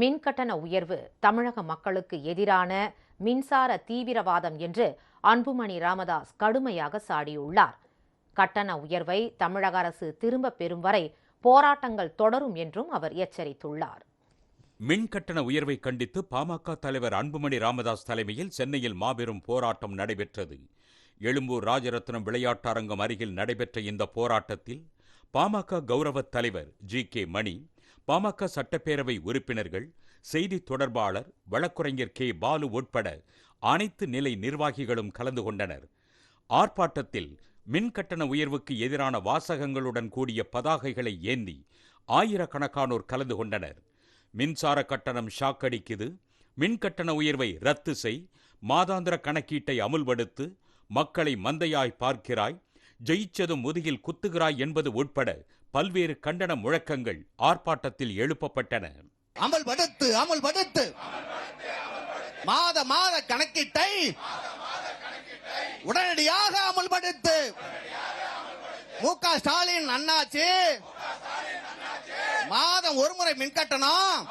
மின்கட்டண உயர்வு தமிழக மக்களுக்கு எதிரான மின்சார தீவிரவாதம் என்று அன்புமணி ராமதாஸ் கடுமையாக சாடியுள்ளார். கட்டண உயர்வை தமிழக அரசு திரும்பப் பெறும் வரை போராட்டங்கள் தொடரும் என்றும் அவர் எச்சரித்துள்ளார். மின் கட்டண உயர்வை கண்டித்து பாமக தலைவர் அன்புமணி ராமதாஸ் தலைமையில் சென்னையில் மாபெரும் போராட்டம் நடைபெற்றது. எழும்பூர் ராஜரத்னம் விளையாட்டரங்கம் அருகில் நடைபெற்ற இந்த போராட்டத்தில் பாமக கௌரவ தலைவர் ஜி கே மணி பாமக சட்டப்பேரவை உறுப்பினர்கள் செய்தி தொடர்பாளர் வழக்குரைஞர் கே. பாலு உட்பட அனைத்து நிலை நிர்வாகிகளும் கலந்து கொண்டனர். ஆர்ப்பாட்டத்தில் மின் கட்டண உயர்வுக்கு எதிரான வாசகங்களுடன் கூடிய பதாகைகளை ஏந்தி ஆயிரக்கணக்கானோர் கலந்து கொண்டனர். மின்சார கட்டணம் ஷாக் அடிக்குது. மின் கட்டண உயர்வை ரத்து செய். மாதாந்திர கணக்கீட்டை அமுல்படுத்து. மக்களை மந்தையாய் பார்க்கிறாய். ஜெயிச்சதும் முதுகில் குத்துகிறாய் என்பது உட்பட பல்வேறு கண்டன முழக்கங்கள் ஆர்ப்பாட்டத்தில் எழுப்பப்பட்டன. அமல்படுத்து அமல்படுத்து மாத மாத கணக்கீட்டை. உடனடியாக அமல்படுத்து மு க ஸ்டாலின் அண்ணாச்சி. மாதம் ஒரு முறை மின் கட்டணம்.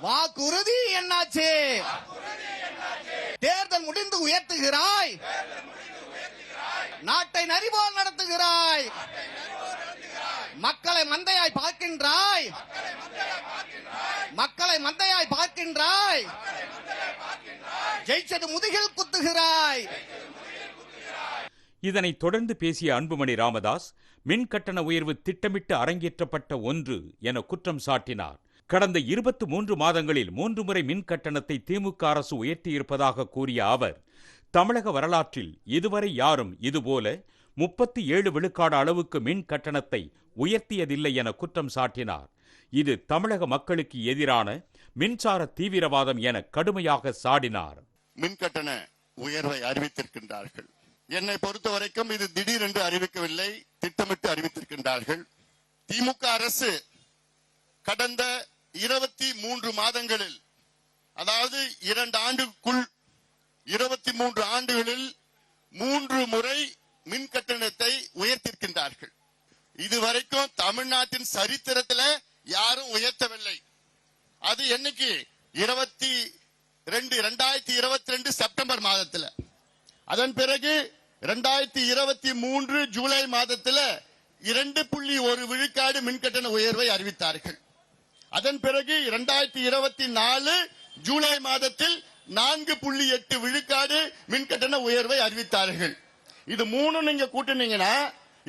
வாக்குறுதி என்னாச்சு? தேர்தல் முடிந்து உயர்த்துகிறாய். நாட்டை நரிபோல் நடத்துகிறாய். மந்தையாய் பார்க்கின்றாய். மக்களை மந்தையாய் பார்க்கின்றாய். ஜெயிச்சது முதுகில் குத்துகிறாய். இதனைத் தொடர்ந்து பேசிய அன்புமணி ராமதாஸ் மின் கட்டண உயர்வு திட்டமிட்டு அரங்கேற்றப்பட்ட ஒன்று என குற்றம் சாட்டினார். கடந்த இருபத்து மூன்று மாதங்களில் மூன்று முறை மின் கட்டணத்தை திமுக அரசு உயர்த்தியிருப்பதாக கூறிய அவர் தமிழக வரலாற்றில் இதுவரை யாரும் இதுபோல முப்பத்தி ஏழு விழுக்காடு அளவுக்கு மின் கட்டணத்தை உயர்த்தியதில்லை என குற்றம் சாட்டினார். இது தமிழக மக்களுக்கு எதிரான மின்சார தீவிரவாதம் என கடுமையாக சாடினார். மின் கட்டண உயர்வை அறிவித்திருக்கின்றார்கள். என்னை பொறுத்த வரைக்கும் இது திடீரென்று அறிவிக்கவில்லை திட்டமிட்டு அறிவித்திருக்கின்றார்கள். திமுக அரசு கடந்த இருபத்தி மூன்று மாதங்களில் அதாவது இரண்டு ஆண்டுக்குள் இருபத்தி மூன்று ஆண்டுகளில் மூன்று முறை மின் கட்டணத்தை உயர்த்திருக்கின்றார்கள் இதுவரைக்கும் தமிழ்நாட்டின் சரித்திரத்துல யாரும் உயர்த்தவில்லை. அது என்னைக்கு? இருபத்தி ரெண்டு இரண்டாயிரத்தி இருபத்தி ரெண்டு செப்டம்பர் மாதத்துல. அதன் பிறகு இரண்டாயிரத்தி இருபத்தி மூன்று ஜூலை மாதத்துல இரண்டு புள்ளி ஒரு விழுக்காடு மின்கட்டண உயர்வை அறிவித்தார்கள். அதன் பிறகு இரண்டாயிரத்தி இருபத்தி நாலு ஜூலை மாதத்தில் நான்கு புள்ளி எட்டு விழுக்காடு மின்கட்டண உயர்வை அறிவித்தார்கள். இது மூணு நீங்க கூட்டினீங்கன்னா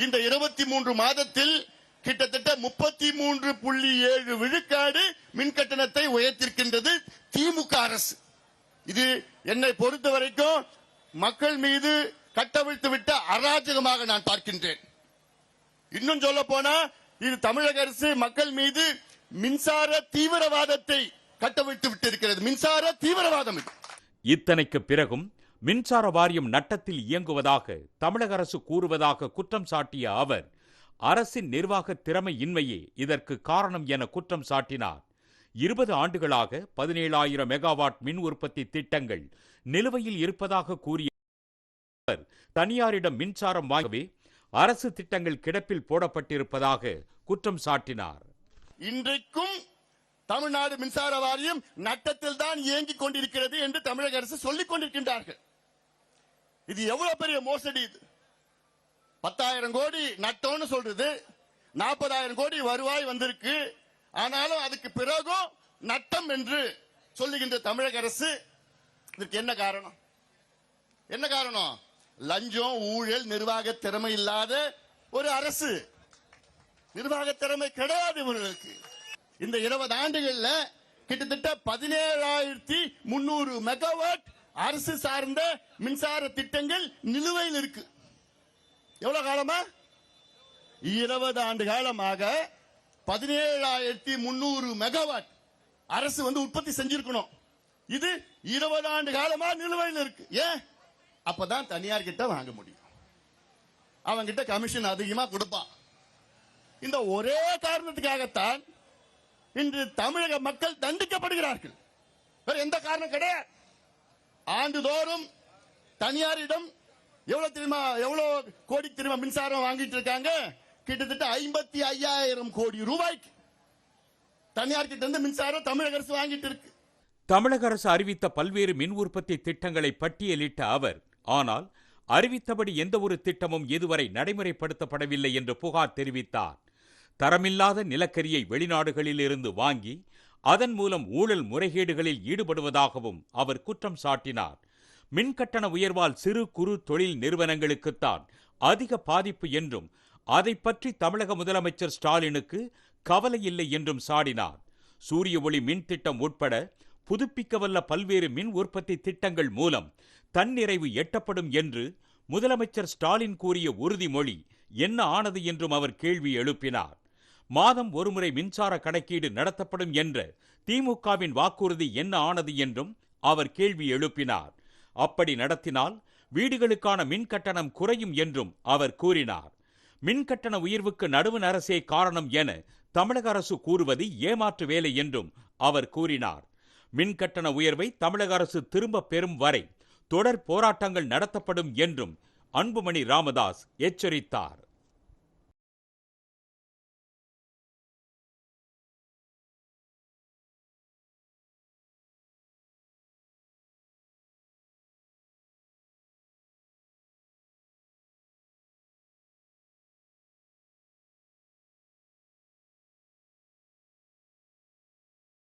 இந்த இருபத்தி மூன்று மாதத்தில் கிட்டத்தட்ட முப்பத்தி மூன்று புள்ளி ஏழு விழுக்காடு மின் கட்டணத்தை உயர்த்திருக்கின்றது திமுக அரசு. இது என்னை பொறுத்த வரைக்கும் மக்கள் மீது கட்டவிழ்த்து விட்ட அராஜகமாக நான் பார்க்கின்றேன். இன்னும் சொல்ல போனா இது தமிழக அரசு மக்கள் மீது மின்சார தீவிரவாதத்தை கட்டவிழ்த்து விட்டிருக்கிறது. மின்சார தீவிரவாதம் இது. இத்தனைக்கு பிறகும் மின்சார வாரியம் நட்டத்தில் இயங்குவதாக தமிழக அரசு கூறுவதாக குற்றம் சாட்டிய அவர் அரசின் நிர்வாக திறமை இன்மையே இதற்கு காரணம் என குற்றம் சாட்டினார். இருபது ஆண்டுகளாக பதினேழாயிரம் மெகாவாட் மின் உற்பத்தி திட்டங்கள் நிலுவையில் இருப்பதாக கூறிய அவர் தனியாரிடம் மின்சாரம் வாங்கவே அரசு திட்டங்கள் கிடப்பில் போடப்பட்டிருப்பதாக குற்றம் சாட்டினார். இன்றைக்கும் தமிழ்நாடு மின்சார வாரியம் நட்டத்தில் தான் இயங்கிக் கொண்டிருக்கிறது என்று தமிழக அரசு சொல்லிக் கொண்டிருக்கின்றார்கள். இது எவ்வளவு பெரிய மோசடி இது? பத்தாயிரம் கோடி நட்டம்னு சொல்றது. நாற்பதாயிரம் கோடி வருவாய் வந்திருக்கு. ஆனாலும் அதுக்கு பிறகும் நட்டம் என்று சொல்லுகின்ற தமிழக அரசு இதற்கு என்ன காரணம்? என்ன காரணம்? லஞ்சம் ஊழல் நிர்வாக திறமை இல்லாத ஒரு அரசு. நிர்வாக திறமை கிடையாது இவர்களுக்கு. இந்த இருபது ஆண்டுகள்ல கிட்டத்தட்ட பதினேழாயிரத்தி முன்னூறு மெகாவாட் அரசு சார்ந்த மின்சார திட்டங்கள் நிலுவையில் இருக்கு. எவ்வளவு காலமா? இருபது ஆண்டு காலமாக பதினேழாயிரத்தி முன்னூறு மெகாவாட் அரசு வந்து உற்பத்தி செஞ்சிருக்கணும். இது இருபது ஆண்டு காலமா நிலுவையில் இருக்கு. ஏன்? அப்பதான் தனியார் கிட்ட வாங்க முடியும். அவங்கிட்ட கமிஷன் அதிகமா கொடுப்பான் இந்த ஒரே காரணத்துக்காகத்தான் இன்று தமிழக மக்கள் தண்டிக்கப்படுகிறார்கள். வேற எந்த காரணம் கிடையாது. ஆண்டுதோறும் தனியாரிடம் எவ்வளவு தெரியுமா எவ்வளவு கோடி தெரியுமா மின்சாரம் வாங்கிட்டு இருக்காங்க? கிட்டத்தட்ட ஐம்பத்தி ஐயாயிரம் கோடி ரூபாய்க்கு தனியார் கிட்ட இருந்து மின்சாரம் தமிழக அரசு வாங்கிட்டு இருக்கு. தமிழக அரசு அறிவித்த பல்வேறு மின் உற்பத்தி திட்டங்களை பட்டியலிட்ட அவர் ஆனால் அறிவித்தபடி எந்த ஒரு திட்டமும் இதுவரை நடைமுறைப்படுத்தப்படவில்லை என்று புகார் தெரிவித்தார். தரமில்லாத நிலக்கரியை வெளிநாடுகளில் இருந்து வாங்கி அதன் மூலம் ஊழல் முறைகேடுகளில் ஈடுபடுவதாகவும் அவர் குற்றம் சாட்டினார். மின் கட்டண உயர்வால் சிறு குறு தொழில் நிறுவனங்களுக்குத்தான் அதிக பாதிப்பு என்றும் அதை பற்றி தமிழக முதலமைச்சர் ஸ்டாலினுக்கு கவலை இல்லை என்றும் சாடினார். சூரிய ஒளி மின் திட்டம் உட்பட புதுப்பிக்கவல்ல பல்வேறு மின் உற்பத்தி திட்டங்கள் மூலம் தன்னிறைவு எட்டப்படும் என்று முதலமைச்சர் ஸ்டாலின் கூறிய உறுதிமொழி என்ன ஆனது என்றும் அவர் கேள்வி எழுப்பினார். மாதம் ஒருமுறை மின்சார கணக்கீடு நடத்தப்படும் என்ற திமுகவின் வாக்குறுதி என்ன ஆனது என்றும் அவர் கேள்வி எழுப்பினார். அப்படி நடத்தினால் வீடுகளுக்கான மின் கட்டணம் குறையும் என்றும் அவர் கூறினார். மின் கட்டண உயர்வுக்கு நடுவண் அரசே காரணம் என தமிழக அரசு கூறுவது ஏமாற்று வேலை என்றும் அவர் கூறினார். மின் கட்டண உயர்வை தமிழக அரசு திரும்பப் பெறும் வரை தொடர் போராட்டங்கள் நடத்தப்படும் என்றும் அன்புமணி ராமதாஸ் எச்சரித்தார்.